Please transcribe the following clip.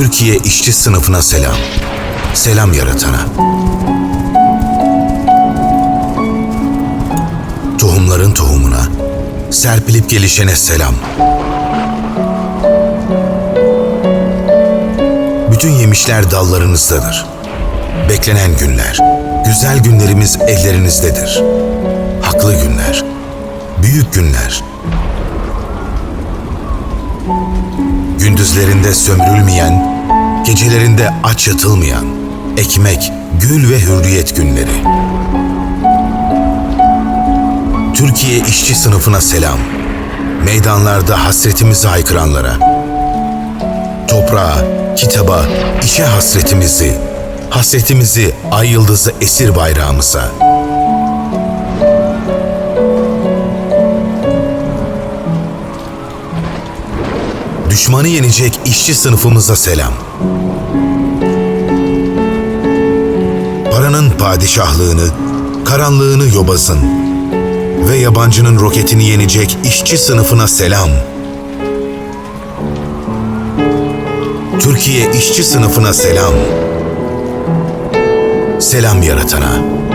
Türkiye işçi sınıfına selam. Selam yaratana. Tohumların tohumuna, serpilip gelişene selam. Bütün yemişler dallarınızdadır. Beklenen günler, güzel günlerimiz ellerinizdedir. Haklı günler, büyük günler. Gündüzlerinde sömürülmeyen, gecelerinde aç yatılmayan, ekmek, gül ve hürriyet günleri. Türkiye işçi sınıfına selam. Meydanlarda hasretimizi haykıranlara. Toprağa, kitaba, işe hasretimizi, hasretimizi ay yıldızı esir bayrağımıza. Düşmanı yenecek işçi sınıfımıza selam. Paranın padişahlığını, karanlığını yobazın ve yabancının roketini yenecek işçi sınıfına selam. Türkiye işçi sınıfına selam. Selam yaratana.